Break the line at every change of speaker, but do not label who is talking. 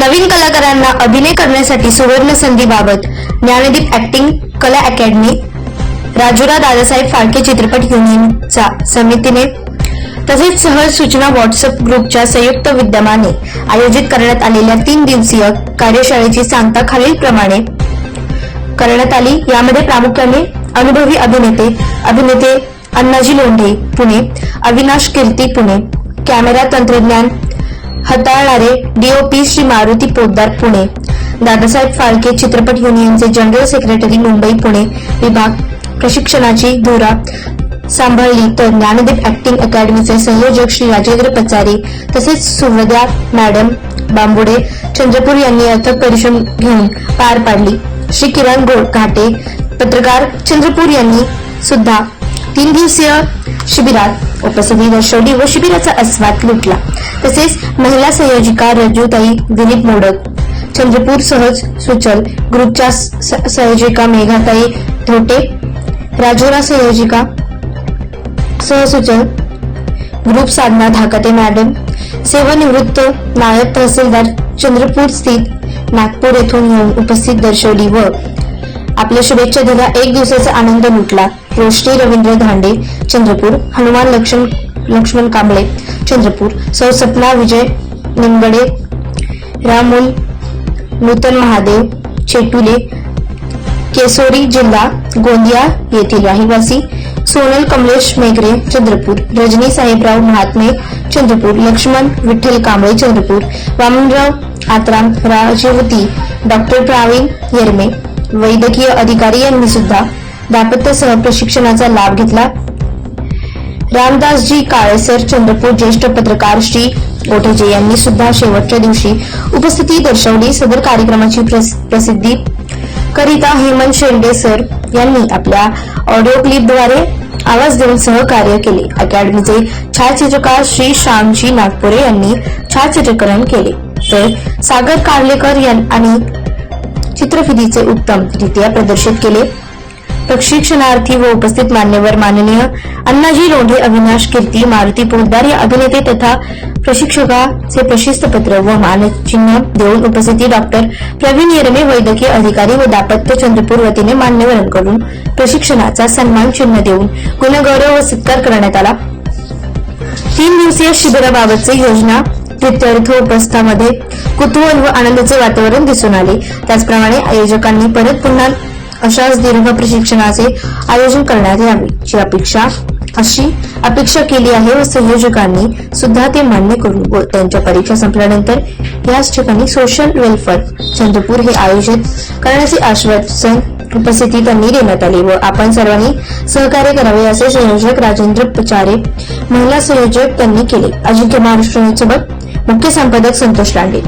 नवीन कलाकारांना अभिनय करण्यासाठी सुवर्ण संधीबाबत ज्ञानदीप ऍक्टिंग कला अकॅडमी राजुरा दादासाहेब फाळके चित्रपट युनियनचा समितीने तसेच सहज सूचना व्हॉट्सअप ग्रुपच्या संयुक्त विद्यमाने आयोजित करण्यात आलेल्या तीन दिवसीय कार्यशाळेची सांगता खालीलप्रमाणे करण्यात आली. यामध्ये प्रामुख्याने अनुभवी अभिनेते अभिनेते अण्णाजी लोंढे पुणे अविनाश कीर्ती पुणे कॅमेरा तंत्रज्ञान हाताळणारे डीओपी श्री मारुती पोद्दार पुणे. दादासाहेब फाळके चित्रपट युनियनचे जनरल सेक्रेटरी मुंबई पुणे विभाग. प्रशिक्षणाची धुरा. सांभाळली तर ज्ञानदीप ऍक्टिंग अकॅडमीचे संयोजक श्री राजेंद्र पचारी तसेच सुवद्या मॅडम बांबुडे चंद्रपूर यांनी अथक परिश्रम घेऊन पार पाडली. श्री किरण गोड घाटे पत्रकार चंद्रपूर यांनी सुद्धा. तीन दिवसीय शिबिरात उपस्थिती दर्शवली व शिबिराचा आस्वाद लुटला. तसेच महिला संयोजिका रजूताई दिलीप मोडक चंद्रपूर सहज सुचल ग्रुपच्या संयोजिका मेघाताई धोटे राजोरा संयोजिका सहसुचल ग्रुप साधना धाकते मॅडम सेवानिवृत्त नायब तहसीलदार चंद्रपूर स्थित नागपूर येथून येऊन उपस्थित दर्शवली व आपल्या शुभेच्छा दिला एक दिवसाचा आनंद लुटला. रोष्टी रवींद्र धांडे चंद्रपूर हनुमान लक्ष्मण लक्ष्मण कांबळे चंद्रपूर सौ सपना विजय निमगडे रामोल नूतन महादेव चेटुले केसोरी जिल्हा गोंदिया येथील रहिवासी सोनल कमलेश मेघरे चंद्रपूर रजनी साहेबराव महात्मे चंद्रपूर लक्ष्मण विठ्ठल कांबळे चंद्रपूर वामनराव आत्राम राजवती डॉक्टर प्रवीण येरमे वैद्यकीय अधिकारी यांनी सुद्धा दाम्पत्यासह प्रशिक्षणाचा लाभ घेतला. रामदासजी काळेसर चंद्रपूर ज्येष्ठ पत्रकार श्री गोठेजे यांनी सुद्धा शेवटच्या दिवशी उपस्थिती दर्शवली. सदर कार्यक्रमाची प्रसिद्धी करिता हेमंत शेंडे सर यांनी आपल्या ऑडिओ क्लिपद्वारे आवाज देऊन सहकार्य केले. अकॅडमीचे छायाचित्रकार श्री श्यामजी नागपुरे यांनी छायाचित्रीकरण केले. तर सागर कार्लेकर यां- आणि चित्रफितीचे उत्तम रित्या प्रदर्शित केले. प्रशिक्षणार्थी व उपस्थित मान्यवर माननीय अण्णाजी लोंढे अविनाश कीर्ती मारुती पोद्दार या अभिनेते तथा प्रशिक्षकाचे प्रशस्त पत्र व मानचिन्ह देऊन उपस्थिती डॉक्टर प्रवीण येरमे वैद्यकीय अधिकारी व दापत्य चंद्रपूर वतीने मान्यवरांकडून प्रशिक्षणाचा सन्मान चिन्ह देऊन गुणगौरव व सत्कार करण्यात आला. तीन दिवसीय शिबिराबाबतचे योजना प्रित्यर्थ उपस्थामध्ये कुतूहल व आनंदाचे वातावरण दिसून आले. त्याचप्रमाणे आयोजकांनी परत पुन्हा अशाच दीर्घ प्रशिक्षणाचे आयोजन करण्यात यावे. ची अपेक्षा अशी अपेक्षा केली आहे व संयोजकांनी सुद्धा ते मान्य करून व त्यांच्या परीक्षा संपल्यानंतर याच ठिकाणी सोशल वेलफेअर चंद्रपूर हे आयोजित करण्याचे आश्वासन उपस्थिती त्यांनी देण्यात आली व आपण सर्वांनी सहकार्य करावे असे संयोजक राजेंद्र पचारे महिला संयोजक त्यांनी केले. अजिंक्य महाराष्ट्र सोबत मुख्य संपादक संतोष लांडे.